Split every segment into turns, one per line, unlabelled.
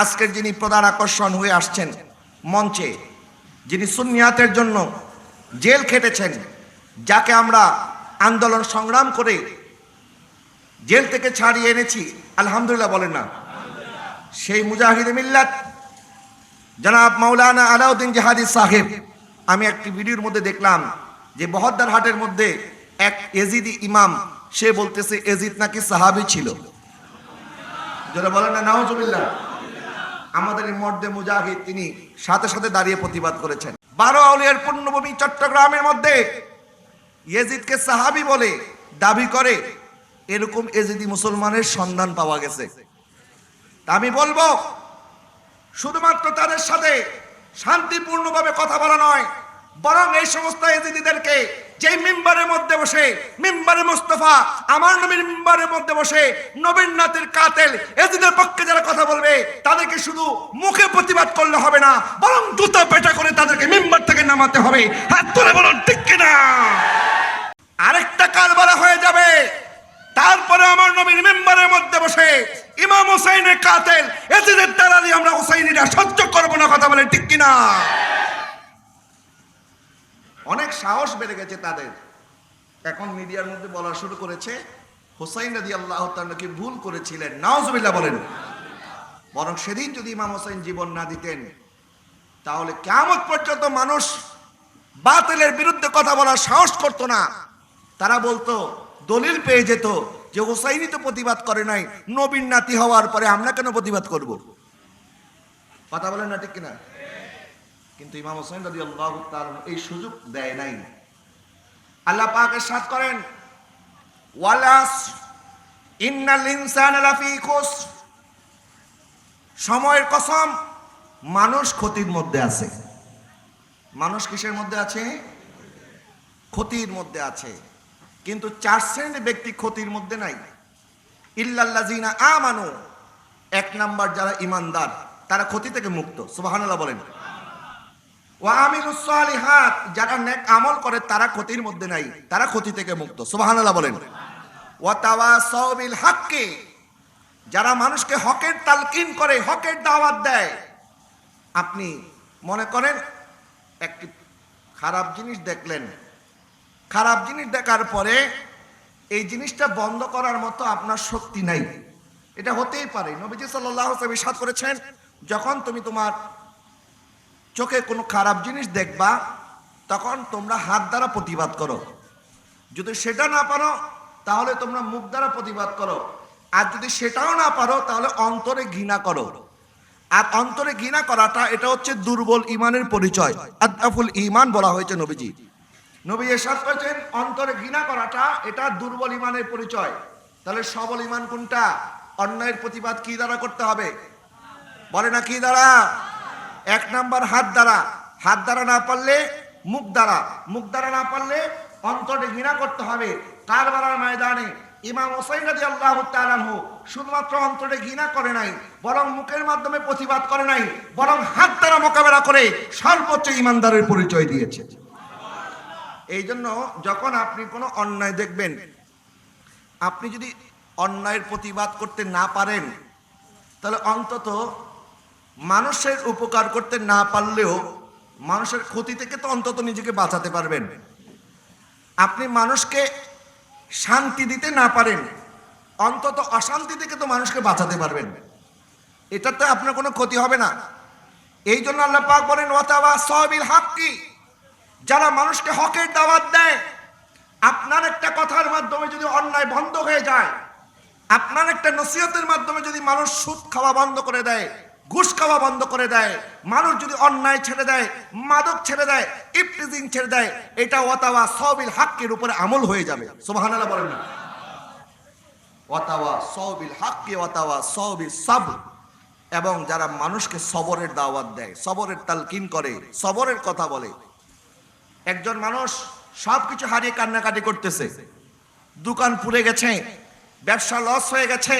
আজকের যিনি প্রধান আকর্ষণ হয়ে আসছেন মঞ্চে, যিনি সুন্নিয়াতের জন্য জেল খেটেছেন, যাকে আমরা আন্দোলন সংগ্রাম করে জেল থেকে ছাড়িয়ে এনেছি, আলহামদুলিল্লাহ বলেন না। সেই মুজাহিদ মিল্লাত, জনাব মাওলানা আলাউদ্দিন জাহাদি সাহেব, আমি একটি ভিডিওর মধ্যে দেখলাম যে বহদ্দার হাটের মধ্যে এক এজিদি ইমাম, সে বলতেছে, এজিদ নাকি সাহাবি ছিল। যারা বলেন না, নাওজুবিল্লাহ। আমাদের মর্দে মুজাহিদ তিনি সাথে সাথে দাঁড়িয়ে প্রতিবাদ করেছেন। বারো আউলিয়ার পূর্ণভূমি চট্টগ্রামের মধ্যে ইয়েজিদকে সাহাবি বলে দাবি করে, এরকম এজিদি মুসলমানের সন্ধান পাওয়া গেছে। আমি বলব, শুধুমাত্র তাদের সাথে শান্তিপূর্ণভাবে কথা বলা নয় বরং এই সমস্ত এজিদিদেরকে যে মিম্বারের মধ্যে বসে, মিম্বারে মুস্তফা, আমার নবীর মিম্বারের মধ্যে বসে নবীন নাথের কাতেল, এজিদের পক্ষে যারা কথা বলবে, তাদেরকে শুধু মুখে প্রতিবাদ করলে হবে না, বরং জুতা পেটা করে তাদেরকে মিম্বার থেকে নামাতে হবে। হাত তুলে বলুন, ঠিক কিনা আরেকটা কারবারা হয়ে যাবে। তারপরে আমার নবীর মেম্বারের মধ্যে বসে ইমাম হোসাইনের কাতেল দ্বারা দিয়ে আমরা হোসাইনিরা সহ্য করব না কথা বলে, ঠিক কিনা অনেক সাহস বেড়ে গেছে তাদের। এখন মিডিয়ার মধ্যে বলা শুরু করেছে, হোসাইন রাদি আল্লাহ নাকি ভুল করেছিলেন। নাওজবিল্লাহ বলেন। বরং সেদিন যদি ইমাম হোসাইন জীবন না দিতেন, তাহলে কেমন পর্যন্ত মানুষ বাতিলের বিরুদ্ধে কথা বলার সাহস করতো না। তারা বলতো, দলিল পেয়ে যেত যে হোসাইনি তো প্রতিবাদ করে নাই নবীন নাতি হওয়ার পরে আমরা কেন প্রতিবাদ করব? কথা বলেন না ঠিক কিনা? কিন্তু ইমাম হোসেন রাজি আল্লাহ এই সুযোগ দেয় নাই। আল্লাহ পাকের সাথ করেন ওয়ালাস ইন্নাল ইনসানা লাফি সময়ের কসম, মানুষ ক্ষতির মধ্যে আছে। মানুষ কিসের মধ্যে আছে? ক্ষতির মধ্যে আছে। কিন্তু চার শ্রেণির ব্যক্তি ক্ষতির মধ্যে নাই। ইল্লাল্লাজিনা আমানু, এক নাম্বার যারা ইমানদার, তারা ক্ষতি থেকে মুক্ত। সুবহানাল্লাহ বলেন। ওয়া আমিলুস সালিহাত, যারা নেক আমল করে, তারা ক্ষতির মধ্যে নাই, তারা ক্ষতি থেকে মুক্ত। সুবহানাল্লাহ বলেন। ওয়া তাওয়াসাউ বিল হাক্কি, যারা মানুষকে হকের তালকিন করে, হকের দাওয়াত দেয়। আপনি মনে করেন, একটি খারাপ জিনিস দেখলেন। খারাপ জিনিস দেখার পরে, এই জিনিসটা বন্ধ করার মতো আপনার শক্তি নাই। এটা হতেই পারে। নবীজি সাল্লাহ সাদ করেছেন, যখন তুমি তোমার চোখে কোনো খারাপ জিনিস দেখবা, তখন তোমরা হাত দ্বারা প্রতিবাদ করো। যদি সেটা না পারো, তাহলে তোমরা মুখ দ্বারা প্রতিবাদ করো। আর যদি সেটাও না পারো, তাহলে অন্তরে ঘৃণা করো। আর অন্তরে ঘৃণা করাটা, এটা হচ্ছে দুর্বল ইমানের পরিচয়। আদাফুল ইমান বলা হয়েছে নবীজি। নবী এরশাদ করেছেন, অন্তরে ঘৃণা করাটা, এটা দুর্বল ইমানের পরিচয়। তাহলে সবল ইমান কোনটা? অন্যায়ের প্রতিবাদ কি দ্বারা করতে হবে? বলে না কি দ্বারা? এক নাম্বার হাত দ্বারা হাত দ্বারা না পারলে মুখ দ্বারা। মুখ দ্বারা না পারলে অন্তরে ঘৃণা করতে হবে। কারবারার ময়দানে ইমাম হোসাইন রাজি আল্লাহ তালানহু শুধুমাত্র অন্তরে ঘৃণা করে নাই, বরং মুখের মাধ্যমে প্রতিবাদ করে নাই, বরং হাত দ্বারা মোকাবেলা করে সর্বোচ্চ ইমানদারের পরিচয় দিয়েছে। এই জন্য যখন আপনি কোনো অন্যায় দেখবেন, আপনি যদি অন্যায়ের প্রতিবাদ করতে না পারেন, তাহলে অন্তত মানুষের উপকার করতে না পারলেও মানুষের ক্ষতি থেকে তো অন্তত নিজেকে বাঁচাতে পারবেন। আপনি মানুষকে শান্তি দিতে না পারেন, অন্তত অশান্তি থেকে তো মানুষকে বাঁচাতে পারবেন। এটাতে আপনার কোনো ক্ষতি হবে না। এই জন্য আল্লাহ পাক বলেন, ওয়াতাবা সবিল হাক্কি যারা মানুষকে হকের দাওয়াত দেয়, আপনার একটা কথার মাধ্যমে যদি অন্যায় বন্ধ হয়ে যায়, আপনার একটা নসিহতের মাধ্যমে যদি মানুষ সুদ খাওয়া বন্ধ করে দেয় ঘুষ খাওয়া বন্ধ করে দেয়, মানুষ যদি অন্যায় ছেড়ে দেয়, মাদক ছেড়ে দেয় ইফটিজিং ছেড়ে দেয়, এটা ওয়াতাওয়া সবিল হাক্কের উপরে আমল হয়ে যাবে। সুবহানাল্লাহ বলেন না। ওয়াতাওয়া সবিল হাক্কি, ওয়াতাওয়া সবিল সাবর। এবং যারা মানুষকে সবরের দাওয়াত দেয়, সবরের তালকিন করে, সবরের কথা বলে, একজন মানুষ সব কিছু হারিয়ে কান্নাকাটি করতেছে, দোকান পুড়ে গেছে, ব্যবসা লস হয়ে গেছে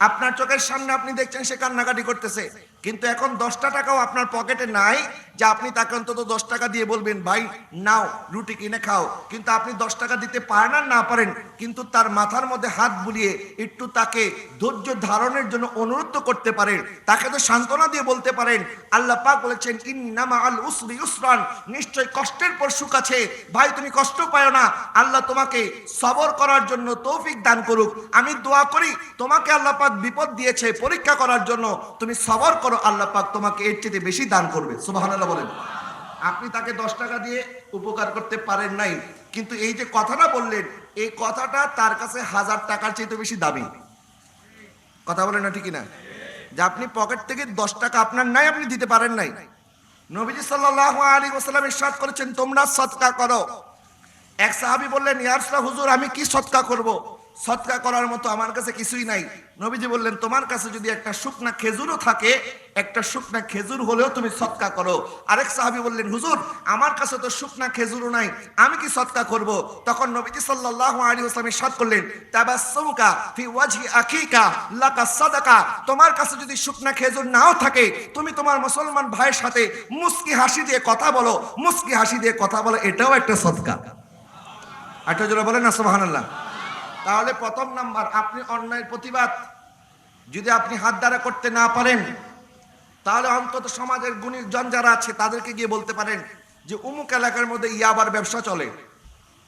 আপনার চোখের সামনে আপনি দেখছেন সে কান্নাকাটি করতেছে। কিন্তু এখন দশটা টাকাও আপনার পকেটে নাই যে আপনি তাকে অন্তত দশ টাকা দিয়ে বলবেন, ভাই, নাও, রুটি কিনে খাও। কিন্তু আপনি দশ টাকা দিতে পারেন আর না পারেন, কিন্তু তার মাথার মধ্যে হাত বুলিয়ে একটু তাকে ধৈর্য ধারণের জন্য অনুরোধ করতে পারেন। তাকে তো সান্ত্বনা দিয়ে বলতে পারেন, আল্লাহ পাক বলেছেন, ইন্নামা আল উসরি উসরান, নিশ্চয় কষ্টের পর সুখ আছে। ভাই, তুমি কষ্ট পায় না। আল্লাহ তোমাকে সবর করার জন্য তৌফিক দান করুক। আমি দোয়া করি, তোমাকে আল্লাহ পাক বিপদ দিয়েছে পরীক্ষা করার জন্য। তুমি সবর করো, আল্লাহ পাক তোমাকে এর চেয়ে বেশি দান করবে। সুবহানাল্লাহ। বলেন। আপনি তাকে দশ টাকা দিয়ে উপকার করতে পারেন নাই, কিন্তু এই যে কথাটা বললেন, এই কথাটা তার কাছে হাজার টাকার চেয়ে বেশি দামি। কথা বলেন না ঠিকই না যে আপনি পকেট থেকে দশ টাকা আপনার নাই, আপনি দিতে পারেন নাই। নবীজি সাল্লাল্লাহু আলাইহি ওয়াসাল্লাম ইরশাদ করেছেন, তোমরা সৎকা করো। এক সাহাবী বললেন, ইয়া হুজুর, আমি কি সৎকা করব? সৎকা করার মতো আমার কাছে কিছুই নাই। নবীজি বললেন, তোমার কাছে যদি একটা শুকনা খেজুরও থাকে, একটা শুকনা খেজুর হলেও তুমি সৎকা করো। আরেক সাহাবী বললেন, হুজুর, আমার কাছে তো শুকনা খেজুরও নাই, আমি কি সৎকা করব? তখন নবীজি সাল্লাল্লাহু আলাইহি ওয়াসাল্লাম করলেন তোমার কাছে যদি শুকনা খেজুর নাও থাকে, তুমি তোমার মুসলমান ভাইয়ের সাথে মুস্কি হাসি দিয়ে কথা বলো, মুস্কি হাসি দিয়ে কথা বলো, এটাও একটা সৎকা। আটা জোরে বলেন না, সুবহানাল্লাহ। তাহলে প্রথম নাম্বার, আপনি অন্যায়ের প্রতিবাদ। যদি আপনি হাত দ্বারা করতে না পারেন, তাহলে অন্তত সমাজের গুণীজন যারা আছে, তাদেরকে গিয়ে বলতে পারেন যে, উমুক এলাকার মধ্যে ইয়াবার ব্যবসা চলে।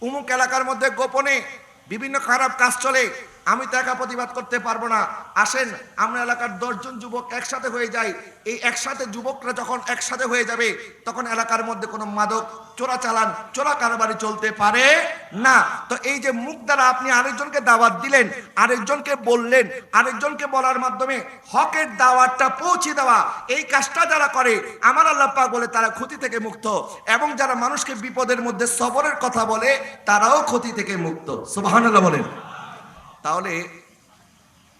উমুক এলাকার মধ্যে গোপনে বিভিন্ন খারাপ কাজ চলে। আমি তো একা প্রতিবাদ করতে পারব না। আসেন, আমরা এলাকার দশজন যুবক একসাথে হয়ে যাই। এই একসাথে যুবকরা যখন একসাথে হয়ে যাবে, তখন এলাকার মধ্যে কোনো মাদক চোরা চালান চোরা কারবারি চলতে পারে না। তো এই যে মুখ দ্বারা আপনি আরেকজনকে দাওয়াত দিলেন, আরেকজনকে বললেন, আরেকজনকে বলার মাধ্যমে হকের দাওয়াতটা পৌঁছে দেওয়া, এই কাজটা যারা করে, আমার আল্লাহ পাক বলে তারা ক্ষতি থেকে মুক্ত। এবং যারা মানুষকে বিপদের মধ্যে সবরের কথা বলে, তারাও ক্ষতি থেকে মুক্ত। সুবহানাল্লাহ বলেন। তাহলে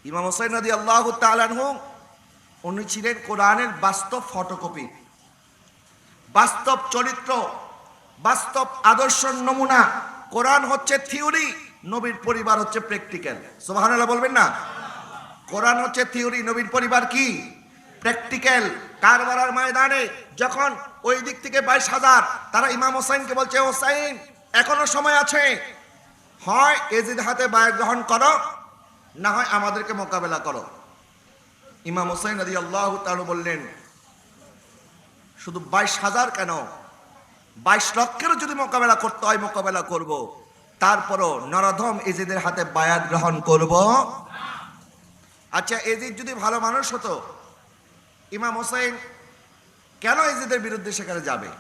ইমাম হোসেন নদী আল্লাহ তালানহু উনি ছিলেন কোরআনের বাস্তব ফটোকপি। বাস্তব চরিত্র, বাস্তব আদর্শ নমুনা। কোরআন হচ্ছে থিওরি, নবীর পরিবার হচ্ছে প্র্যাকটিক্যাল। সুবহানাল্লাহ বলবেন না? কোরআন হচ্ছে থিওরি, নবীর পরিবার কি? প্র্যাকটিক্যাল। কারবারার ময়দানে যখন ওই দিক থেকে বাইশ হাজার, তারা ইমাম হোসাইনকে বলছে হোসাইন, এখনও সময় আছে হয় এজিদ হাতে বায় গ্রহণ করো, না হয় আমাদেরকে মোকাবেলা করো। ইমাম হোসাইন আদি আল্লাহ তালু বললেন, শুধু বাইশ হাজার কেন? বাইশ লক্ষেরও যদি মোকাবেলা করতে হয়, মোকাবেলা করব। তারপরও নরধম এজিদের হাতে বায়াত গ্রহণ করব। আচ্ছা এজিদ যদি ভালো মানুষ হতো, ইমাম হোসেন কেন এজিদের বিরুদ্ধে সেখানে যাবে?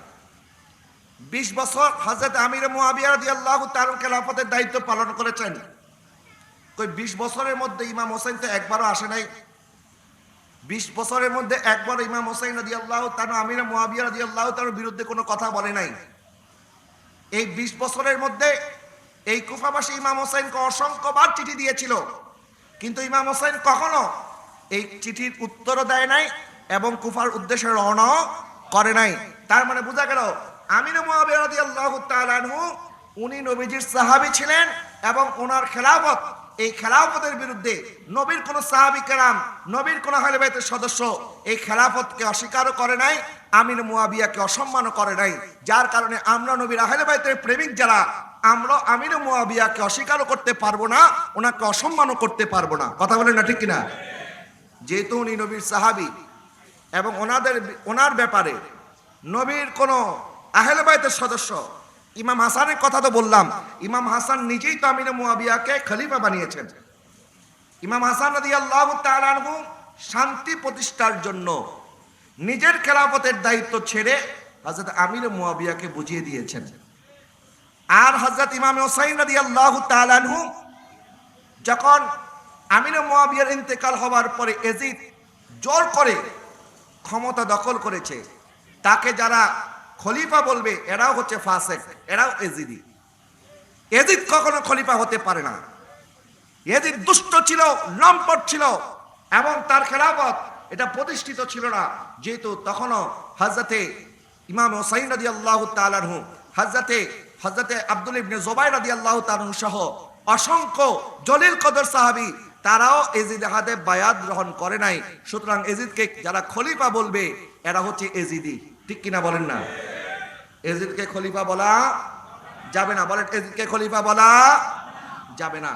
বিশ বছর হজরত আমির মুআবিয়া রাদিয়াল্লাহু তাআলা খেলাফতের দায়িত্ব পালন করেছেন। কই বিশ বছরের মধ্যে ইমাম হোসেন তো একবারও আসে নাই? বিশ বছরের মধ্যে একবার ইমাম হোসেন রাজি আল্লাহ তার আমির মুআবিয়া রাজি আল্লাহ তার বিরুদ্ধে কোনো কথা বলে নাই। এই বিশ বছরের মধ্যে এই কুফাবাসী ইমাম হোসেনকে অসংখ্যবার চিঠি দিয়েছিল। কিন্তু ইমাম হোসেন কখনো এই চিঠির উত্তরও দেয় নাই এবং কুফার উদ্দেশ্যে রওনাও করে নাই। তার মানে বোঝা গেল আনহু, উনি নবীজির সাহাবী ছিলেন এবং ওনার খেলাফত, এই খেলাফতের বিরুদ্ধে নবীর কোন সাহাবী কেরাম, নবীর কোন আহলে বাইতের সদস্য এই খেলাফতকে অস্বীকারও করে নাই আমির মুয়াবিয়াকে অসম্মানও করে নাই। যার কারণে আমরা নবীর আহলে বাইতের প্রেমিক যারা, আমরা আমির মুয়াবিয়াকে অস্বীকারও করতে পারব না, ওনাকে অসম্মানও করতে পারব না। কথা বলেন না ঠিক কিনা? যেহেতু উনি নবীর সাহাবী এবং ওনাদের, ওনার ব্যাপারে নবীর কোন আহলে বাইতের সদস্য। ইমাম হাসানের কথা তো বললাম। ইমাম হাসান নিজেই তো আমিনে মুয়াবিয়াকে খলিফা বানিয়েছেন। ইমাম হাসান নদী আল্লাহ তালানহু শান্তি প্রতিষ্ঠার জন্য নিজের খেলাফতের দায়িত্ব ছেড়ে হজরত আমির মুয়াবিয়াকে বুঝিয়ে দিয়েছেন। আর হজরত ইমাম হোসাইন নদী আল্লাহ তালানহু যখন আমির মুয়াবিয়ার ইন্তেকাল হওয়ার পরে এজিদ জোর করে ক্ষমতা দখল করেছে, তাকে যারা খলিফা বলবে, এরাও হচ্ছে ফাসেক এরাও এজিদি। এজিদ কখনো খলিফা হতে পারে না। এজিদ দুষ্ট ছিল, লম্পট ছিল, এবং তার খেলাফত এটা প্রতিষ্ঠিত ছিল না। যেহেতু তখনও হজরতে ইমাম হোসাইন রাজি আল্লাহ তালানহু হজরতে হজরতে আব্দুল ইবনে জোবাই রাজি আল্লাহ তালানহু সহ অসংখ্য জলিল কদর সাহাবী, তারাও এজিদ হাতে বায়াত গ্রহণ করে নাই। সুতরাং এজিদকে যারা খলিফা বলবে, এরা হচ্ছে এজিদি। ঠিক কিনা বলেন না? এজিদকে খলিফা বলা যাবে না। বলেন, এজিদকে খলিফা বলা যাবে না।